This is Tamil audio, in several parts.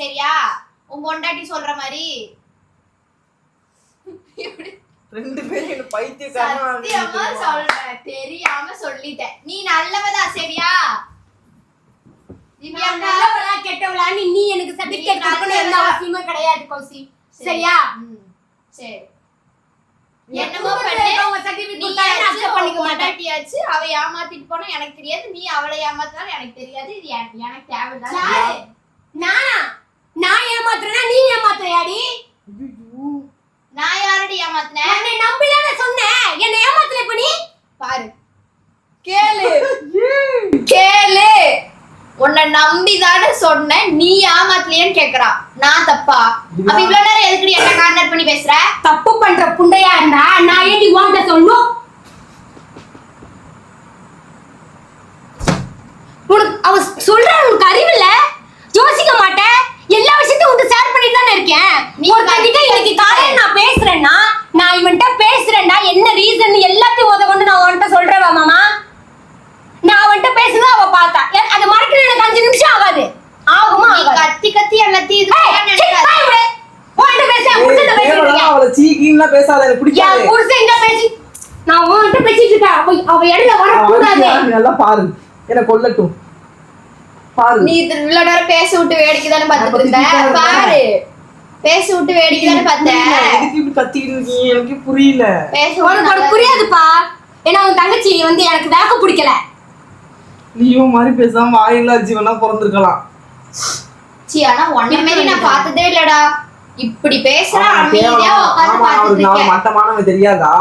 சரியா? உன் பொண்டாட்டி சொல்ற மாதிரி. ரெண்டு பேரும் என்ன பைத்தியக்காரமா சொல்றேன். தெரியாம சொல்லிட்டேன். நீ நல்லவதான் சரியா? நல்லவளா கெட்டவளான்னு நீ எனக்கு சர்டிபிகேட் கொடுக்கணும் எந்த அவசியமும் கிடையாது கௌசி. சரியா? சரி. என் என்னமோ குடும்பத்துல பண்ணு. இருக்கவங்க certificate நீ கொடுத்தா நான் accept பண்ணிக்க மாட்டேன்? பொண்டாட்டியாச்சு அவ ஏமாத்திட்டு போனா எனக்கு தெரியாது நீ அவளை ஏமாத்தினாலும் எனக்கு தெரியாது. இது எனக்கு? நானா? நான் ஏமாத்துறேன்னா நீ ஏமாத்துறியாடி? நான் யாரடி ஏமாத்தினேன் என்னை நம்பிதானே சொன்னேன். என்னை ஏமாத்தல இப்ப நீ? பாரு. கேளு. கேளு. உன்னை நம்பி தானே சொன்னேன். நீ ஏமாத்தலையேன்னு கேக்குறா. நான் தப்பா? அப்ப இவ்வளவு நேரம் எதுக்கு என்ன கார்னர் பண்ணி பேசுற? தப்பு பண்ற புண்டையா இருந்தா நான் ஏடி உன்கிட்ட சொல்லணும் உனக்கு அவ சொல்ற உனக்கு அறிவு இல்ல யோசிக்க மாட்டேன். இருக்கேன்? ஒருத்தங்கிட்ட இன்னைக்கு காலையில நான் பேசுறேன்னா நான் இவன்கிட்ட பேசுறேன்டா என்ன ரீசன் எல்லாத்தையும் உத கொண்டு நான் உன்கிட்ட சொல்றேன் மாமா? நான் அவன்கிட்ட பேசுனது அவ பார்த்தா. அது எனக்கு அஞ்சு நிமிஷம் ஆகாது. ஆகுமா கத்தி கத்தி எல்லாத்தையும். உன்கிட்ட. அவளை சீக்கிரம் பேசாத எனக்கு பிடிக்காது. புருஷன் பேசி நான் உன்கிட்ட பேசிட்டு இருக்கேன். அவ அவ இடையில வரக்கூடாது. அவன் நல்லா பாரு. என்ன கொல்லட்டும். பாரு. நீ இவ்வளவு நேரம் பேச விட்டு வேடிக்கை தானே பார்த்துட்டு இருந்த? பாரு. பேச விட்டு வேடிக்கை தானே பார்த்த? எதுக்கு இப்படி கத்திட்டு இருக்கீங்க? எனக்கு புரியல. பேச உனக்கு புரியாதுப்பா. ஏன்னா உன் தங்கச்சி வந்து எனக்கு வேக்க பிடிக்கல. நீயும் மாதிரி பேசாம வாயில்லா ஜீவனா பிறந்திருக்கலாம். சீ, ஆனா உன்னை நான் பார்த்ததே இல்லடா. இப்படி பேசுற அமைதியா. உட்கார்ந்து நான் இருக்கேன். மட்டமானவன் தெரியாதா?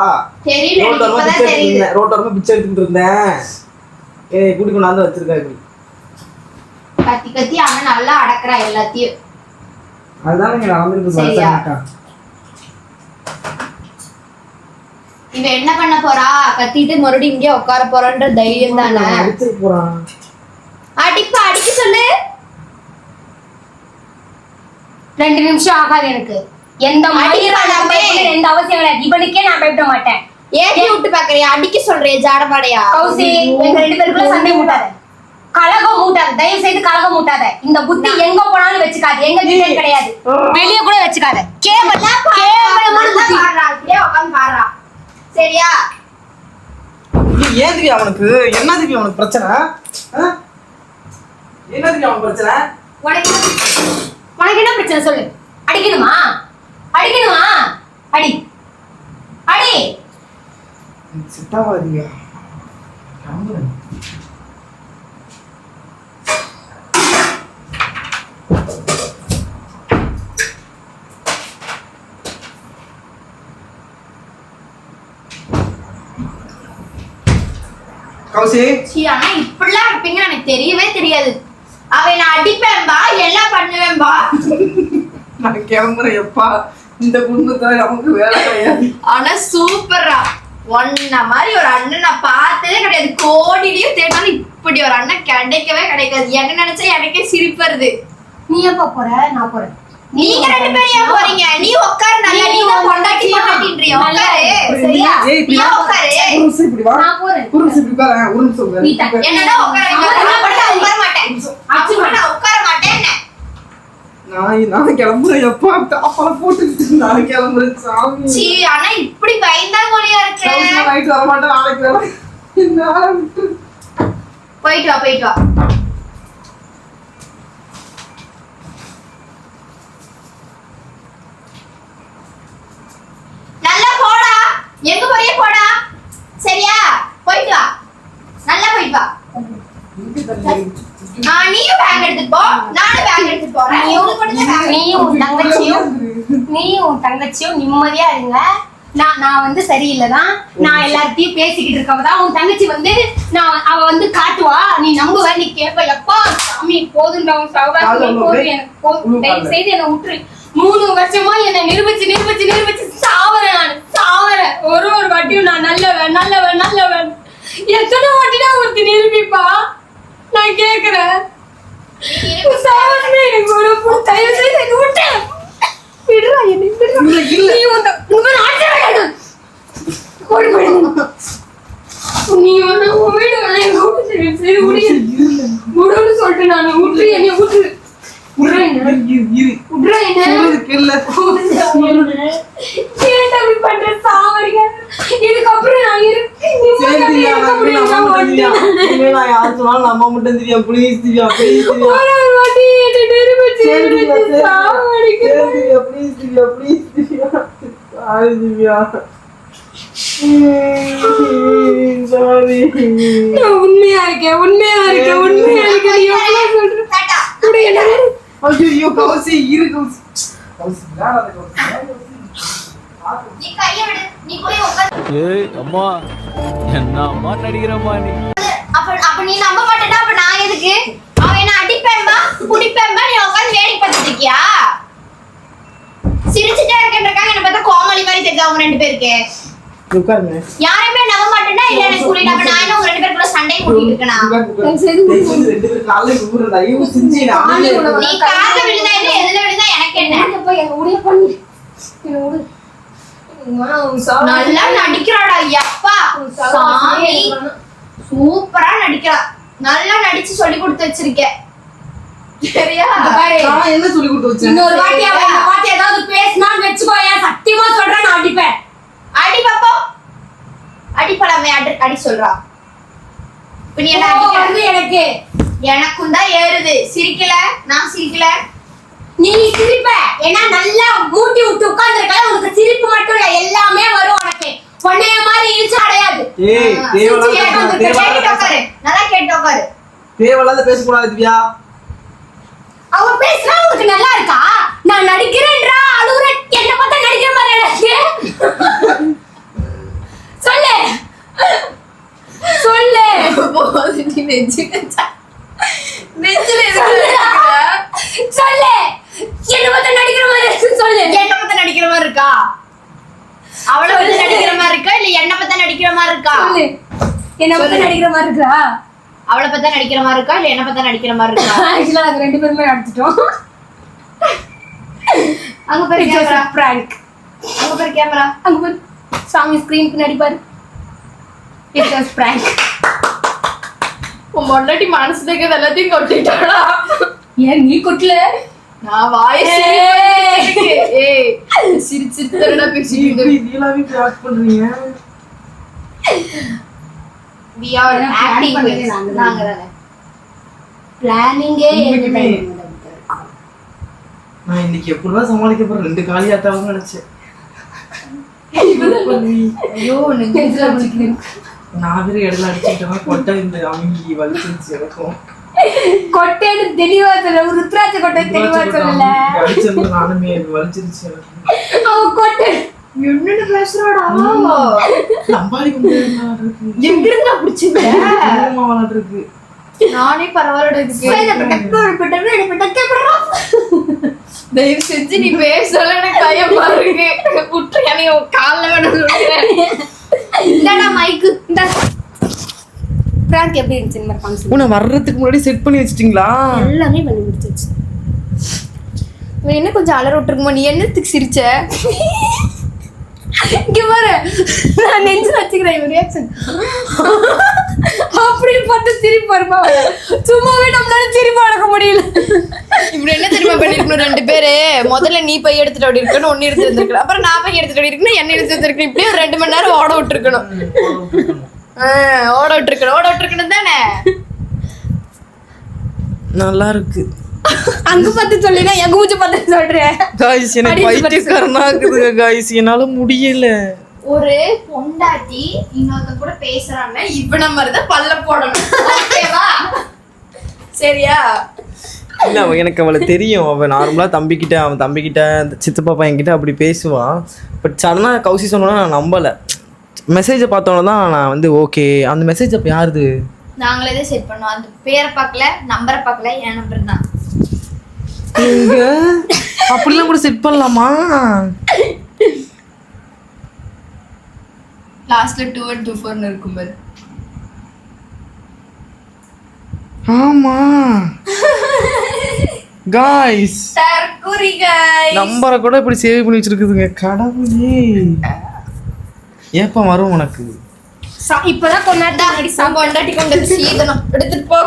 தெரியல இப்பதான் பிச்சை எடுத்துட்டு தெரியுது. இருந்தேன் ரோட்டோரமா பிச்சை எடுத்துட்டு இருந்தேன் ஏய் குடி கொண்டாந்து வச்சிருக்கா இப்படி. கத்தி கத்தி அவன் நல்லா அடக்குறா எல்லாத்தையும். அதுதான் நீங்க நடந்துருக்கு சரியா? இவ என்ன பண்ண போறா? கத்திட்டு மறுபடியும் இங்கே உட்கார போறன்ற தைரியம் தானே? அடிச்சிட்டு போறான் அடிப்பா அடிக்க சொல்லு. ரெண்டு நிமிஷம் ஆகாது எனக்கு. எந்த எந்த அவசியம் கிடையாது. இவனுக்கே நான் பயப்பட மாட்டேன். ஏத்தி விட்டு பாக்குறியா அடிக்க சொல்றிய ஜாடமாடையா கௌசி எங்க ரெண்டு பேருக்குள்ள சண்டை மூட்டாத. கலகம் மூட்டாத தயவு செய்து கலகம் மூட்டாத இந்த புத்தி எங்க போனாலும் வச்சுக்காது. எங்க வீட்லயும் கிடையாது. வெளிய கூட வச்சுக்காத. கேவல கேவலமான புத்தி. சரியா? ஏன் தெரியும் அவனுக்கு? என்ன தெரியும் அவனுக்கு பிரச்சனை? என்ன அவனுக்கு பிரச்சனை? உனக்கு உனக்கு என்ன பிரச்சனை சொல்லு. அடிக்கணுமா? அடிக்கணுமா? அடி. அடி. சிட்டாவாதியா கௌசி. சீ ஆனா இப்படிலாம் இருப்பீங்க எனக்கு தெரியவே தெரியாது. அவன் நான் அடிப்பேன்பா எல்லாம் பண்ணுவேன்பா. நான் கிளம்புறேன் எப்பா இந்த குடும்பத்துல நமக்கு வேலை கிடையாது. ஆனா சூப்பர்ரா. ஒன்ன மாதிரி ஒரு அண்ணன் நான் பார்த்ததே கிடையாது. கோடிலையும் தேடினாலும் இப்படி ஒரு அண்ணன் கிடைக்கவே கிடைக்காது. என்ன நினைச்சா எனக்கே சிரிப்பு வருது. நீ எப்ப போற? நான் போறேன். நீங்க ரெண்டு பேரும் ஏன் போறீங்க? நீ உட்காரு நல்லா நீ தான் பொண்டாட்டி பொண்டாட்டின்றிய உட்காரு சரியா? நீ. உட்காரு ஒரு நிமிஷம் இப்படி வா. நான் போறேன். ஒரு நிமிஷம் இப்படி பாரு ஒரு நிமிஷம் உட்காரு. நீ த- என்னடா உட்கார வைக்க? நான் உட்கார மாட்டேன். அச்சு நான் உட்கார மாட்டேன் நான் நான் கிளம்புறேன். எப்பா தாப்பால போட்டுக்கிட்டு நான் கிளம்புறேன். சாமி. சீ ஆனா இப்படி பயந்தா மொழியா இருக்கு? நைட் வர மாட்டேன். நாளைக்கு என்ன விட்டு போயிட்டு வா போயிட்டு வா நல்லா போடா எங்க போற நீயும் உன் தங்கச்சியும் நீயும் உன் தங்கச்சியும் நிம்மதியா இருங்க. நான் நான் வந்து சரியில்லைதான். நான் எல்லார்த்தையும் பேசிக்கிட்டு இருக்கவதான். உன் தங்கச்சி வந்து நான் அவ வந்து காட்டுவா. நீ நம்புவ நீ கேப்ப. எப்பா சாமி போதும்டா உன் சகவாசமே போதும். எனக்கு போதும். தயவு செய்து என்னை விட்டுரு. மூணு வருஷமா என்னை நிரூபிச்சு நிரூபிச்சு நிரூபிச்சு சாவறேன் நான். சாவறேன். ஒரு ஒரு வாட்டியும் நான் நல்லவன் நல்லவன் நல்லவன். எத்தனை வாட்டினா ஒருத்தி நிரூபிப்பா? நான் கேக்குறேன். சகவாசமே எனக்கு ஒரு தயவு செய்து என்னை விட்டு விடுறா என்னை விடுறா. இல்ல. நீ உன் நாட்டு விளையாடு. ஓடி போயிடு. நீ வந்து உன் வீடு வேலை எங்க வீட்டு சரி, விடு. விடுன்னு சொல்லிட்டு நானு. விட்டுரு, என்னை விட்டுரு. விடுறா என்ன? விடுறா என்ன? ஏன்டா இப்படி பண்ற? சாவடிக்க. இதுக்கப்புறம் நான் இரு- சரி நிம்மதியாவே திவ்யா இருக்க நான் முடியும். நம்ம மட்டும் Divya please Divya please Divya please sorry sorry நான் உண்மையா இருக்கேன் உண்மையா இருக்கேன் உண்மையா இருக்கேன் எவ்வளவு சொல்ற? டாடா. கூட என்ன? ஐயோ கௌசி இரு கௌசி. கௌசி ஏய் அம்மா என்ன அம்மா நடிக்கிறம்மா நீ அப்ப அப்ப நீ நம்ப மாட்டேடா அப்ப நான் எதுக்கு? அவன் என்ன அடிப்பேன்பா குடிப்பேன்பா நீ உட்காந்து வேடிக்கை பார்த்துட்டு இருக்கியா சிரிச்சுட்டே இருக்கேன்றக்காக கோமாளி மாதிரி தெரியுது அவங்க ரெண்டு பேருக்கு. உட்காருங்க. யாரையுமே நம்ப மாட்டேன்னா இல்ல எனக்கு புரியல அப்ப நான் என்ன உங்க ரெண்டு பேருக்குள்ள சண்டையை கூட்டிட்டு இருக்கேனா? உட்காரு, உட்காரு. தயவு செய்து ரெண்டு பேரும் காலைல விழுற தயவு செஞ்சு நான் அமைதியா இருக்கேன். நீ காதுல விழுந்தா என்ன எதுல விழுந்தா எனக்கு என்ன? போய் பண்ணி. நல்லா நடிக்கிறாடா ஐயப்பா சாமி. சூப்பரா நடிக்கிறா. நல்லா நடிச்சு சொல்லி கொடுத்து வச்சிருக்கேன் சரியா? இங்க பாரு, நான் என்ன சொல்லி கொடுத்து வச்சேன்? இன்னொரு வாட்டி அவன் என்னை பார்த்து ஏதாவது பேசினான்னு வச்சுக்கோ ஏன் சத்தியமா சொல்றேன் நான் அடிப்பேன். அடி பாப்போம். அடி பழமே அடி அடி சொல்றா. இப்ப நீ என்ன கோவம் அடிக்கிற? வருது எனக்கு. எனக்கும் தான் ஏறுது. சிரிக்கல? நான் சிரிக்கல? நீ சிரிப்ப. ஏன்னா நல்லா மூட்டி விட்டு உட்கார்ந்துருக்கல. உனக்கு சிரிப்பு மட்டும் இல்ல எல்லாமே வரும் உனக்கு. பொண்ணைய மாதிரி இழுச்சு அடையாது. நல்லா கேட்டு உட்காரு. தேவையில்லாத பேசக்கூடாது திவ்யா. அவ பேசுறா உனக்கு நல்லா இருக்கா? நான் நடிக்கிறேன்றா அழுகுறேன் என்ன பார்த்தா நடிக்கிற மாதிரி எனக்கு சொல்லு. சொல்லு. போது நீ நெஞ்சு நெஞ்சில சொல்லு. என்ன பார்த்தா நடிக்கிற மாதிரி சொல்லு. என்ன பத்த நடிக்கிற மாதிரி இருக்கா? அவளை பத்தி நடிக்கிற மாதிரி இருக்கா? இல்ல என்ன பத்த நடிக்கிற மாதிரி இருக்கா? என்ன பார்த்தா நடிக்கிற மாதிரி இருக்கா? அவளை பத்த நடிக்கிற மாதிரி இருக்கா? இல்ல என்ன பத்த நடிக்கிற மாதிரி இருக்கா? ஆக்சுவலா நாங்க ரெண்டு பேருமே நடிச்சிட்டோம். அங்க பாரு கேமரா பிராங்க் அங்க பாரு கேமரா அங்க பாரு. சாமி ஸ்கிரீனுக்கு நடிப்பாரு இட்ஸ் வாஸ் பிராங்க் உன் பொண்டாட்டி மனசுல இருக்கிறது எல்லாத்தையும் கொட்டிட்டாடா ஏன் நீ கொட்டல? நான் வாய் ஏய். ஏய். சிரிச்சு தரடா பேசிட்டு பண்றீங்க? We are ஏன்னா plan acting பண்ணதே queens. நாங்க தான். பிளானிங்கே. நான் இன்னைக்கு எப்படிதான் சமாளிக்க போறேன்? ரெண்டு காலி ஆட்டாவும் நினைச்சேன். ஐயோ. நான் வேற இடையில அடிச்சுட்டேன் கொட்டை இந்த அமுங்கி வலிச்சிருச்சு எனக்கும். கொட்டைன்னு தெளிவா சொல்ல ருத்ராட்ச கொட்டை தெளிவா சொல்லல. அடிச்சது நானுமே வலிச்சிருச்சு எனக்கு. அவன் கொட்டை என்னன்னு பேசுறாடா? நம்பாடி கொண்டு இருக்கு எங்க இருந்தா பிடிச்சிருக்க கோவமா விளையாட்டு இருக்கு நானே பரவாயில்ல இதுக்கு. தயவு செஞ்சு நீ பேசல எனக்கு பயமா இருக்கு. விட்டுருக்க நீ உன் கால்ல வேணும் சொல்றேன் இந்தாடா மைக்கு இந்த. பிராங்க் எப்படி இருந்துச்சு? இந்த மாதிரி காமிச்சு உன்னை வர்றதுக்கு முன்னாடி செட் பண்ணி வச்சிட்டீங்களா? எல்லாமே பண்ணி முடிச்சிருச்சு இவன் என்ன கொஞ்சம் அலற விட்டுருக்குமா? நீ என்னத்துக்கு சிரிச்ச? இங்க பாரு. நான் நெஞ்சு வச்சுக்கிறேன் இவன் ரியாக்ஷன் அப்படின்னு பார்த்து சிரிப்பு வருமா? சும்மாவே நம்மளால சிரிப்பு அடக்க முடியல. இப்படி என்ன தெரியுமா பண்ணிருக்கணும் ரெண்டு பேரு? முதல்ல நீ பை எடுத்துட்டு அப்படி இருக்கணும் ஒன்னு எடுத்து இருந்திருக்கணும் அப்புறம் நான் பை எடுத்துட்டு அப்படி இருக்கணும் என்ன எடுத்து இருந்திருக்கணும் இப்படியே ஒரு ரெண்டு மணி நேரம் ஓட விட்டுருக்கணும். ஆ, ஓட விட்டுருக்கணும். ஓட விட்டுருக்கணும் தானே? நல்லா இருக்கு. அங்க பார்த்து சொல்லினா எங்க மூஞ்ச பார்த்து சொல்றேன் गाइस எனக்கு பைத்தியக்காரனா இருக்குது गाइस என்னால முடியல. ஒரு பொண்டாட்டி இன்னொருத்த கூட பேசுறாங்க இவன மாதிரி தான் பல்ல போடணும். ஓகேவா சரியா? இல்ல அவ எனக்கு அவளை தெரியும். அவன் நார்மலா தம்பிக்கிட்ட அவன் தம்பிக்கிட்ட சித்தப்பா பையன்கிட்ட அப்படி பேசுவான். பட் சடனா கௌசி சொன்னா நான் நம்பல. மெசேஜை பார்த்தோன்னே தான் நான் வந்து ஓகே அந்த மெசேஜ் அப்போ யாருது? நாங்களே தான் செட் பண்ணோம். அந்த பேரை பார்க்கல நம்பரை பார்க்கல என் நம்பர் தான். எங்க? அப்படிலாம் கூட செட் பண்ணலாமா? லாஸ்ட்ல டூ அண்ட் டூ ஃபோர்னு இருக்கும் பாரு. ஆமா. காய்ஸ் தற்குறி காய்ஸ் நம்பரை கூட இப்படி சேவ் பண்ணி வச்சிருக்குதுங்க. கடவுளே. ஏப்பம் வரும் உனக்கு? இப்பதான் கொண்டாட்டி. கொண்டாட்டி கொண்டு சீதனம். எடுத்துட்டு போ.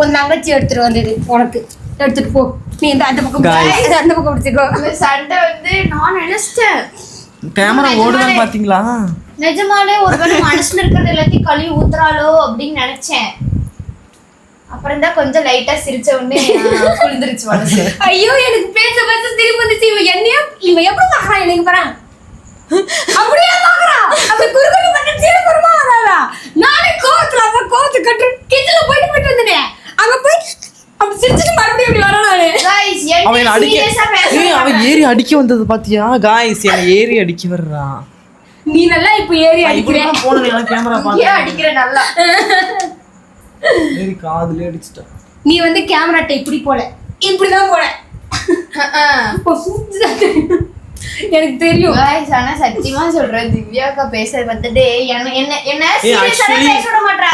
உன் தங்கச்சி எடுத்துட்டு வந்தது உனக்கு. எடுத்துட்டு போ. நீ இந்த அந்த பக்கம் அந்த பக்கம் பிடிச்சிக்கோ. சண்டை வந்து நான் நினைச்சிட்டேன். கேமரா ஓடுதான் பாத்தீங்களா? நிஜமாலே ஒரு வேளை மனசுல இருக்கிறது எல்லாத்தையும் கழுவி ஊத்துறாளோ அப்படின்னு நினைச்சேன். அப்புறம் தான் கொஞ்சம் லைட்டா சிரிச்ச உடனே குளிந்துருச்சு ஐயோ எனக்கு பேச பேச திரும்பி வந்துச்சு. இவன் என்னையோ இவன் எப்படி பாக்குறான் அப்படியே பாக்குறான் நானே கோவத்துல அவன் கோவத்து கட்டு போயிட்டு போயிட்டு வந்துட்டேன். அங்க போய் மறுபடியும் இப்படி அடிக்க அவன் ஏறி அடிக்க வந்தது பாத்தியா? காய்ஸ் ஏறி அடிக்க வர்றான் நீ நல்லா இப்ப ஏறி அடிக்கிற போன கேமரா ஏன் நல்லா. ஏறி காதுல நீ வந்து கேமராட்ட இப்படி போல இப்படிதான் போல எனக்கு தெரியும். गाइस ஆனா சத்தியமா சொல்றேன் திவ்யாக்கா பேச வந்துட்டு என்ன என்ன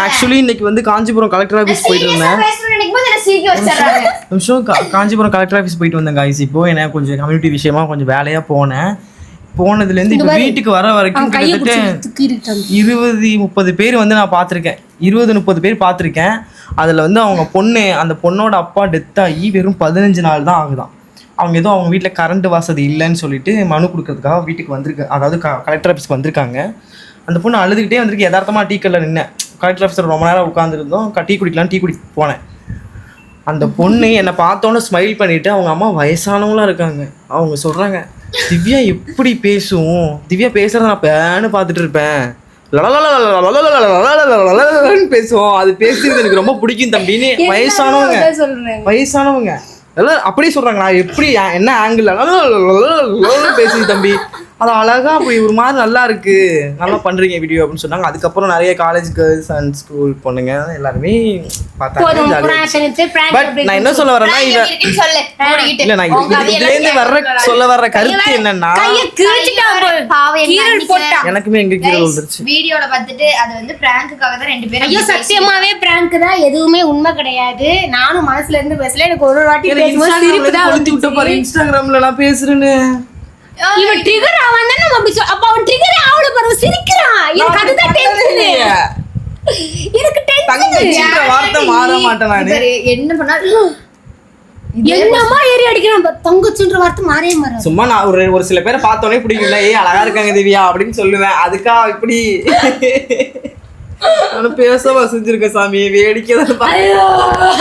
ஆக்சுவலி இன்னைக்கு வந்து காஞ்சிபுரம் கலெக்டர் ஆஃபீஸ் போயிட்டு இருந்தேன் நிமிஷம் காஞ்சிபுரம் கலெக்டர் ஆஃபீஸ் போயிட்டு வந்தேன் गाइस இப்போ என்ன கொஞ்சம் கம்யூனிட்டி விஷயமா கொஞ்சம் வேலையா போனேன். போனதுல இருந்து இப்போ வீட்டுக்கு வர வரைக்கும் கிட்டத்தட்ட இருபது முப்பது பேர் வந்து நான் பார்த்துருக்கேன். இருபது முப்பது பேர் பார்த்துருக்கேன். அதில் வந்து அவங்க பொண்ணு அந்த பொண்ணோட அப்பா டெத் ஆகி வெறும் பதினஞ்சு நாள் தான் ஆகுதான். அவங்க எதுவும் அவங்க வீட்டில் கரண்ட் வசதி இல்லைன்னு சொல்லிட்டு மனு கொடுக்கறதுக்காக வீட்டுக்கு வந்திருக்கு அதாவது க கலெக்டர் ஆஃபீஸ்க்கு வந்திருக்காங்க. அந்த பொண்ணு அழுதுகிட்டே வந்திருக்கு. யதார்த்தமாக டீ கல்லில் நின்னேன். கலெக்டர் ஆஃபீஸர் ரொம்ப நேரம் உட்காந்துருந்தோம் டீ குடிக்கலாம் டீ குடி போனேன். அந்த பொண்ணு என்னை பார்த்தோன்னே ஸ்மைல் பண்ணிவிட்டு அவங்க அம்மா வயசானவங்களாம் இருக்காங்க. அவங்க சொல்கிறாங்க திவ்யா எப்படி பேசும் திவ்யா பேசுகிறத நான் பேன்னு பார்த்துட்டு இருப்பேன். பேசுவோம் அது பேசுறது எனக்கு ரொம்ப பிடிக்கும் தம்பின்னு வயசானவங்க வயசானவங்க எல்லாம் அப்படியே சொல்றாங்க நான் எப்படி என்ன ஆங்கிள் பேசி தம்பி அது அழகா அப்படி ஒரு மாதிரி நல்லா இருக்கு. நல்லா பண்றீங்க வீடியோ அப்படின்னு சொன்னாங்க. அதுக்கப்புறம் நிறைய காலேஜ் கேர்ள்ஸ் அண்ட் ஸ்கூல் பொண்ணுங்க எல்லாருமே பார்த்தாங்க. பட் நான் என்ன சொல்ல வரேன்னா. இல்ல நான் இதுல இருந்து வர்ற. சொல்ல வர்ற கருத்து என்னன்னா. எனக்குமே எங்க கீழே Guys, விழுந்துருச்சு. வீடியோல பார்த்துட்டு அது வந்து பிராங்குக்காக தான் ரெண்டு பேரும் ஐயோ சத்தியமாவே பிராங்க் தான் எதுவுமே உண்மை கிடையாது. நானும் மனசுல இருந்து பேசல. எனக்கு ஒரு ஒரு வாட்டி பேசும்போது சிரிப்பு தான் விட்ட வந்துச்சு. இன்ஸ்டாகிராம்ல நான் பேசுறேன்னு. பேசி- இவன் ட்ரிகர் ஆவான் தான் நம்ம அப்படி சொல் அப்ப அவன் ட்ரிகர் ஆவல பாரு சிரிக்கிறான். எனக்கு அதுதான் டென்ஷன் எனக்கு டென்ஷன் வார்த்தை மாற மாட்டேன் நானு. என்ன பண்ணாலும் என்னமா ஏறி அடிக்கிறான். தங்கச்சின்ற வார்த்தை மாறவே மாறாது. சும்மா நான் ஒரு ஒரு சில பேரை பார்த்தோன்னே பிடிக்கல ஏய் அழகா இருக்காங்க திவ்யா அப்படின்னு சொல்லுவேன். அதுக்கா இப்படி? நானும் பேசவா செஞ்சிருக்கேன் சாமி. வேடிக்கை தான்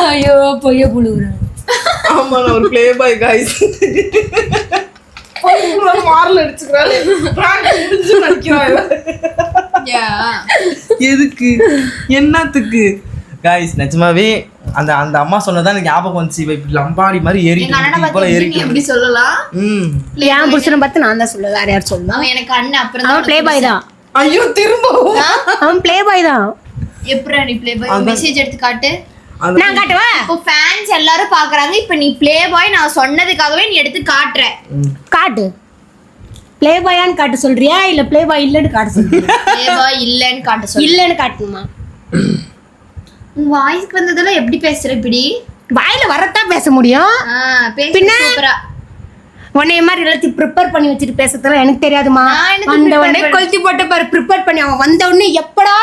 ஐயோ பொய்ய புழுகுறான் ஆமா நான் ஒரு ப்ளே பாய் காய்ஸ் அடிச்சுக்கிறாரு. முடிஞ்சு நடிக்கிறான் இவன். எதுக்கு? என்னத்துக்கு? காய்ஸ் நிஜமாவே அந்த அந்த அம்மா சொன்னதான் எனக்கு ஞாபகம் வந்துச்சு. இவ இப்படி லம்பாடி மாதிரி ஏறிட்டு போல ஏறிட்டு எப்படி சொல்லலாம்? ம். என் புருஷனை பார்த்து நான் தான் சொல்லுவேன் வேற யார் அவன் எனக்கு அண்ணன் அப்புறம் அவன் ப்ளே பாய் தான். ஐயோ திரும்பவும். அவன் ப்ளே பாய் தான். எப்படா நீ ப்ளே பாய் மெசேஜ் எடுத்து காட்டு. நான் காட்டுவா? இப்போ ஃபேன்ஸ் எல்லாரும் பாக்குறாங்க. இப்போ நீ ப்ளே பாய் நான் சொன்னதுக்காகவே நீ எடுத்து காட்டுற. காட்டு. ப்ளே பாயான்னு காட்ட சொல்றியா? இல்ல ப்ளே பாய் இல்லன்னு காட்ட சொல்றியா? ப்ளே பாய் இல்லன்னு காட்ட சொல்லு. இல்லன்னு காட்டணுமா உன் வாய்ஸ்க்கு வந்ததெல்லாம் எப்படி பேசுற இப்படி? வாயில வரத்தான் பேச முடியும். ஆ, பேசு பின்ன? உன்னைய மாதிரி எல்லாத்தையும் ப்ரிப்பேர் பண்ணி வச்சுட்டு பேசுறதுலாம் எனக்கு தெரியாதுமா வந்த prepare உடனே கொளுத்தி போட்ட பாரு ப்ரிப்பேர் பண்ணி அவன் வந்த உடனே எப்படா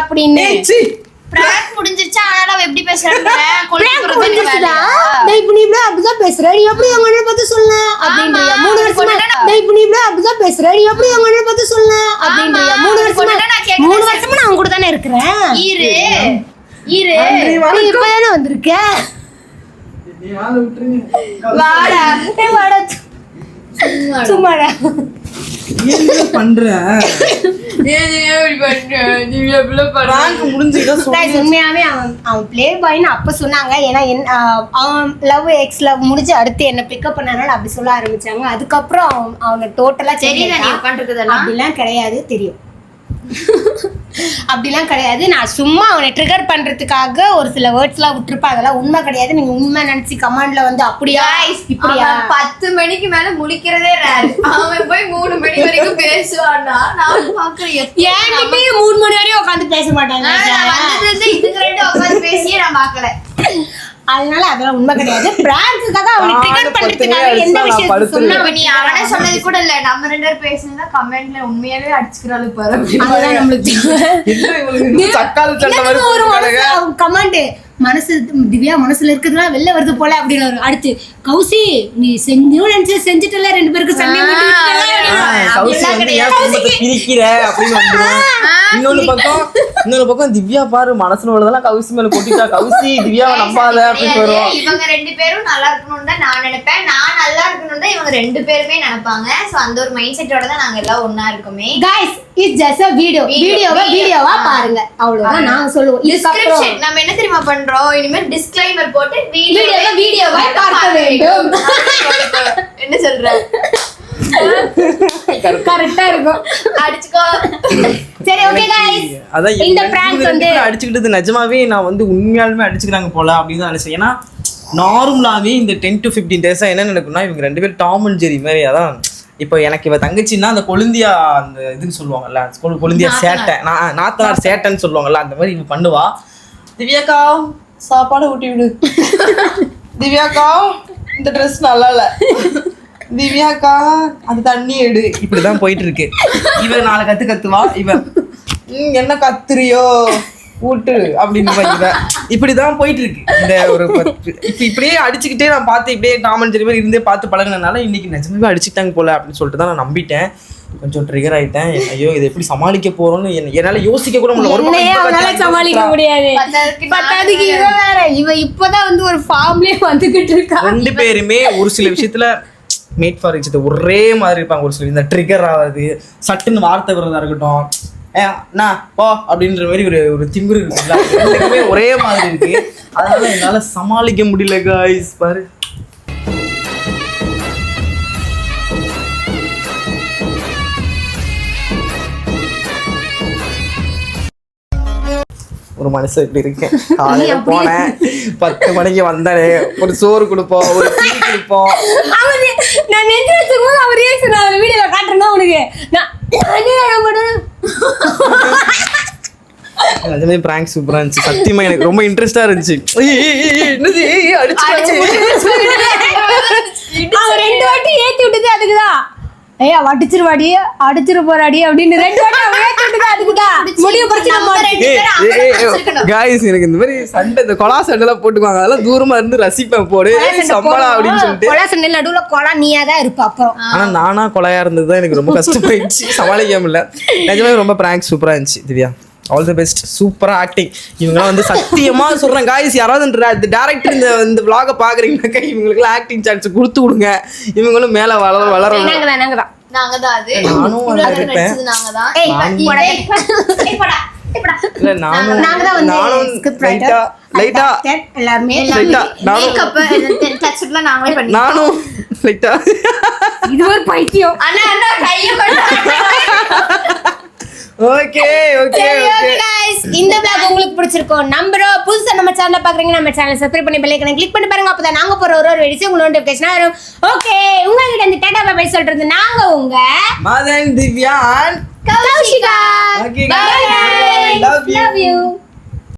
அப்படின்னு. பிராங்க் முடிஞ்சிருச்சா அதனால அவ எப்படி பேசுறாங்க இப்ப நீ இப்படி அப்படிதான் பேசுற. நீ எப்படி எங்க அண்ணனை பார்த்து சொல்ல? அப்படின்றியா? மூணு வருஷமா- இப்ப நீ இப்படி அப்படிதான் பேசுற. நீ எப்படி எங்க அண்ணனை பார்த்து சொல்ல? அப்படின்றியா? மூணு வருஷமா- மூணு வருஷமா நான் உன் கூட தானே இருக்கிறேன். ஈரு ஈரு நீ இப்பதானே வந்திருக்க. வாடா. ஏய், வாடா. சும்மாடா. என்ன பண்ற? உண்மையாவே அவன் அவன் ப்ளே பாய்னு அப்ப சொன்னாங்க. ஏன்னா அவன் லவ் எக்ஸ் லவ் முடிஞ்சு அடுத்து என்ன பிக்கப் பண்ணனால அப்படி சொல்ல ஆரம்பிச்சாங்க. அதுக்கப்புறம் அவன் அவனை டோட்டலா தெரியுதா நீ அப்படிலாம் கிடையாது தெரியும். அப்படிலாம் கிடையாது. நான் சும்மா அவனை ட்ரிகர் பண்றதுக்காக ஒரு சில வேர்ட்ஸ்லாம் விட்டுருப்பேன். அதெல்லாம் உண்மை கிடையாது. நீங்க உண்மை நினைச்சு கமாண்ட்ல வந்து அப்படியா? இப்படியா? பத்து மணிக்கு மேல முழிக்கிறதே ரேர் அவன் போய் மூணு மணி வரைக்கும் பேசுவான்னா நான் ஏன்கிட்டயே மூணு மணி வரையும் உட்காந்து பேச மாட்டாங்க இருந்து இதுக்கு ரெண்டு உட்காந்து பேசியே நான் பாக்கல அதனால அதெல்லாம் உண்மை கிடையாது பிரான்ஸுக்காக அவனை ட்ரிகர் பண்றதுக்காக எந்த படுத்துருவேன். சொன்னா நீ அவனே சொன்னது கூட இல்ல நம்ம ரெண்டு பேரும் பேசுனதா கமெண்ட்ல உண்மையாவே அடிச்சுக்கிறாளு பாரு. அதுதான் நம்மளுக்கு ஒரு. கமாண்ட் மனசு திவ்யா மனசுல இருக்கிறதுலாம் வெளில வருது போல அப்படின்னு. அடுத்து கௌசி நீ செஞ்சும் நினைச்சு செஞ்சுட்டல ரெண்டு பேருக்கு சண்டை பிரிக்கிற? அப்படின்னு. இன்னொரு பக்கம் இன்னொரு பக்கம் திவ்யா பாரு மனசுல உள்ளதெல்லாம் கௌசி மேல கொட்டிட்டா கௌசி திவ்யாவை நம்பாத அப்படின்னு வரும் இவங்க ரெண்டு பேரும் நல்லா இருக்கணும்னு தான் நான் நினைப்பேன். நான் நல்லா இருக்கணும் தான் இவங்க ரெண்டு பேருமே நினைப்பாங்க. சோ அந்த ஒரு மைண்ட் செட்டோட தான் நாங்க எல்லாம் ஒண்ணா இருக்கோமே. Guys, just a video. Video, வீடியோவை. வீடியோவா பாருங்க. அவ்வளவுதான். நாங்க சொல்லுவோம். டிஸ்கிரிப்ஷன் நம்ம என்ன தெரியுமா பண்றோம்? இனிமேல் டிஸ்க்ளைமர் போட்டு வீடியோவை வீடியோ வீடியோவா பார்க்க வேண்டும். என்ன சொல்ற? கரெக்டா இருக்கும். அடிச்சுக்கோ. சரி ஓகே அதான் இந்த ரெண்டு வந்து அடிச்சுக்கிட்டது நிஜமாவே நான் வந்து உண்மையாலுமே அடிச்சுக்கிறாங்க போல அப்படின்னு தான் நினைச்சேன். ஏன்னா நார்மலாவே இந்த டென் டு ஃபிஃப்டீன் டேஸா என்ன நடக்கும்னா இவங்க ரெண்டு பேரும் டாம் அண்ட் ஜெரி மாதிரி அதான் இப்போ எனக்கு இவ தங்கச்சின்னா அந்த கொழுந்தியா அந்த இதுன்னு சொல்லுவாங்கல்ல கொழு- கொழுந்தியா சேட்டை. நான் நாத்தனார் சேட்டைன்னு சொல்லுவாங்கல்ல அந்த மாதிரி இவ பண்ணுவா. திவ்யாக்கா சாப்பாடு ஊட்டி விடு. திவ்யாக்கா இந்த ட்ரெஸ் நல்லா இல்ல. திவ்யாக்கா அந்த தண்ணி எடு. இப்படிதான் போயிட்டு இருக்கு. இவ நாலு கத்து கத்துவா இவன் "ம், என்ன கத்துறியோ? ஊட்டு அப்படின்னு இவ இப்படிதான் போயிட்டு இருக்கு இந்த ஒரு இப்ப இப்படியே அடிச்சுக்கிட்டே நான் பார்த்து இப்படியே டாமன் ஜெரி மாதிரி இருந்தே பார்த்து பழகுனதுனால இன்னைக்கு நிஜமாவே அடிச்சுட்டாங்க போல அப்படின்னு சொல்லிட்டு தான் நான் நம்பிட்டேன். கொஞ்சம் ட்ரிகர் ஆயிட்டேன். ஐயோ இதை எப்படி சமாளிக்க போறோம்னு என்ன- என்னால யோசிக்க கூட முடியல. சமாளிக்க. முடியாது. பத்தாவதுக்கு இவ வேற. இவ இப்பதான் வந்து ஒரு ஃபார்ம்லயே வந்துகிட்டு இருக்கா. ரெண்டு பேருமே ஒரு சில விஷயத்துல மேட் ஃபார் இச்சது ஒரே மாதிரி இருப்பாங்க. ஒரு சில இந்த ட்ரிகர் ஆகுது சட்டுன்னு வார்த்தை விடுறதா இருக்கட்டும். அண்ணா போ அப்படின்ற மாதிரி ஒரு ஒரு திமிரு இருக்குல்ல ஒரே மாதிரி இருக்கு. அதனால என்னால சமாளிக்க முடியல காய்ஸ் பாரு. ஒரு மனுஷன் இப்படி இருக்கேன். காலையில போனேன். பத்து மணிக்கு வந்தானே. ஒரு சோறு கொடுப்போம் ஒரு டீ கொடுப்போம். அவரு நான் நெஞ்சு வச்சுக்கும் அவர் ரியாக்ஷன் நான் வீடியோல காட்டுறேன்னா உனக்கு. நான் அதுமே பிராங்க் சூப்பரா இருந்துச்சு சத்தியமா எனக்கு ரொம்ப இன்ட்ரெஸ்டா இருந்துச்சு என்னது அடிச்சுட்டாங்க. அவன் ரெண்டு வாட்டி ஏத்தி விட்டது அதுக்குதான் ஏய் அடிச்சிருவாடி அடிச்சிரு போறாடி அப்படின்னு ரெண்டு வாட்டி அவன் ஏத்தி விட்டது அதுக்குதான் முடிவு பறிச்சு நம்ம ரெண்டு பேரும் guys, எனக்கு இந்த மாதிரி சண்டை இந்த கொலா சண்டை எல்லாம் போட்டுக்குவாங்க. அதெல்லாம் தூரமா இருந்து ரசிப்பேன் போடு ஏய், சம்பளம் அப்படின்னு சொல்லிட்டு. கொலா சண்டை நடுவுல கொலா நீயா தான் இருப்ப அப்புறம் ஆனா நானா கொலையா இருந்தது தான் எனக்கு ரொம்ப கஷ்டமாயிடுச்சு. சமாளிக்க முடியல நிஜமே ரொம்ப பிராங்க் சூப்பரா இருந்துச்சு திவ்யா. ஆல் தி பெஸ்ட் சூப்பரா ஆக்டிங் இவங்கலாம் வந்து சத்தியமா சொல்றேன். காய்ஸ் யாராவது இந்த டேரக்டர் இந்த இந்த vlog பாக்குறீங்கன்னாக்கா இவங்களுக்குலாம் ஆக்டிங் சான்ஸ் கொடுத்து விடுங்க இவங்களும் மேல வளர அது. நானும். இல்ல நானும் நாங்க தான் வந்து நானும் ஸ்கிரிப்ட் லைட்டா லைட்டா எல்லாருமே லைட்டா நானும் நாங்களே பண்ணி நானும் லைட்டா இது ஒரு பைத்தியம். அண்ணா அண்ணா கையை ஓகே ஓகே சரி ஓகே ஓகே गाइस இந்த vlog உங்களுக்கு பிடிச்சிருக்கும் நம்புறோம் புதுசா நம்ம சேனலை பாக்குறீங்க நம்ம சேனல் சப்ஸ்கிரைப் பண்ணி பெல் ஐக்கனை கிளிக் பண்ணி பாருங்க அப்பதான் நாங்க போற ஒரு ஒரு வீடியோஸ் உங்களுக்கு நோட்டிபிகேஷன் வரும் ஓகே உங்ககிட்ட இந்த டாடா பை சொல்றது நாங்க உங்க Madhan Divya and Kaushika Okay, bye guys. Love you. Love you